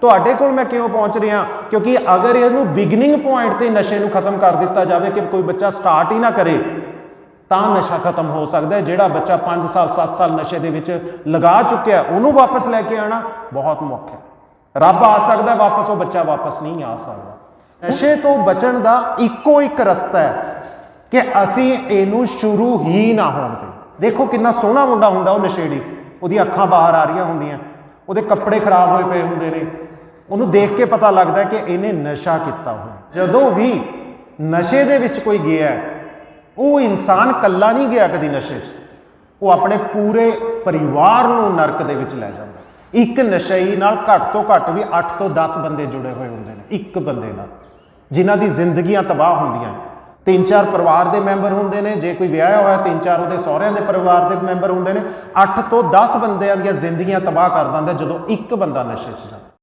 ਤੁਹਾਡੇ ਕੋਲ ਮੈਂ ਕਿਉਂ ਪਹੁੰਚ ਰਿਹਾ? ਕਿਉਂਕਿ ਅਗਰ ਇਹਨੂੰ ਬਿਗਨਿੰਗ ਪੁਆਇੰਟ ਤੇ ਨਸ਼ੇ ਨੂੰ ਖਤਮ ਕਰ ਦਿੱਤਾ ਜਾਵੇ ਕਿ ਕੋਈ ਬੱਚਾ ਸਟਾਰਟ ਹੀ ਨਾ ਕਰੇ, ਤਾਂ ਨਸ਼ਾ ਖਤਮ ਹੋ ਸਕਦਾ ਹੈ। ਜਿਹੜਾ ਬੱਚਾ 5 ਸਾਲ 7 ਸਾਲ ਨਸ਼ੇ ਦੇ ਵਿੱਚ ਲਗਾ ਚੁੱਕਿਆ ਉਹਨੂੰ ਵਾਪਸ ਲੈ ਕੇ ਆਣਾ ਬਹੁਤ ਮੁੱਖ ਹੈ। ਰੱਬ ਆ ਸਕਦਾ ਵਾਪਸ, ਉਹ ਬੱਚਾ ਵਾਪਸ ਨਹੀਂ ਆ ਸਕਦਾ। ਨਸ਼ੇ ਤੋਂ ਬਚਣ ਦਾ ਇੱਕੋ ਇੱਕ ਰਸਤਾ ਹੈ ਕਿ ਅਸੀਂ ਇਹਨੂੰ ਸ਼ੁਰੂ ਹੀ ਨਾ ਹੋਣ ਦੇ। ਦੇਖੋ ਕਿੰਨਾ ਸੋਹਣਾ ਮੁੰਡਾ ਹੁੰਦਾ ਉਹ ਨਸ਼ੇੜੀ। ਉਹਦੀ ਅੱਖਾਂ ਬਾਹਰ ਆ ਰਹੀਆਂ ਹੁੰਦੀਆਂ। ਉਹਦੇ ਕੱਪੜੇ ਖਰਾਬ ਹੋਏ ਪਏ ਹੁੰਦੇ ਨੇ। ਉਹਨੂੰ ਦੇਖ ਕੇ ਪਤਾ ਲੱਗਦਾ ਕਿ ਇਹਨੇ ਨਸ਼ਾ ਕੀਤਾ ਹੋਇਆ। ਜਦੋਂ ਵੀ ਨਸ਼ੇ ਦੇ ਵਿੱਚ ਕੋਈ ਗਿਆ ਉਹ ਇਨਸਾਨ ਕੱਲਾ ਨਹੀਂ ਗਿਆ ਕਦੀ ਨਸ਼ੇ 'ਚ। ਉਹ ਆਪਣੇ ਪੂਰੇ ਪਰਿਵਾਰ ਨੂੰ ਨਰਕ ਦੇ ਵਿੱਚ ਲੈ ਜਾਂਦਾ ਇੱਕ ਨਸ਼ਈ ਨਾਲ ਘੱਟ ਤੋਂ ਘੱਟ ਵੀ 8 ਤੋਂ 10 ਬੰਦੇ ਜੁੜੇ ਹੋਏ ਹੁੰਦੇ ਨੇ, ਇੱਕ ਬੰਦੇ ਨਾਲ। ਜਿਨ੍ਹਾਂ ਦੀ ਜ਼ਿੰਦਗੀਆਂ ਤਬਾਹ ਹੁੰਦੀਆਂ ਤਿੰਨ ਚਾਰ ਪਰਿਵਾਰ ਦੇ ਮੈਂਬਰ ਹੁੰਦੇ ਨੇ, ਜੇ ਕੋਈ ਵਿਆਹਿਆ ਹੋਇਆ, ਤਿੰਨ ਚਾਰ ਉਹਦੇ ਸਹੁਰਿਆਂ ਦੇ ਪਰਿਵਾਰ ਦੇ ਮੈਂਬਰ ਹੁੰਦੇ ਨੇ। 8 ਤੋਂ 10 ਬੰਦਿਆਂ ਦੀਆਂ ਜ਼ਿੰਦਗੀਆਂ ਤਬਾਹ ਕਰ ਦਿੰਦਾ ਜਦੋਂ ਇੱਕ ਬੰਦਾ ਨਸ਼ੇ 'ਚ ਜਾਂਦਾ।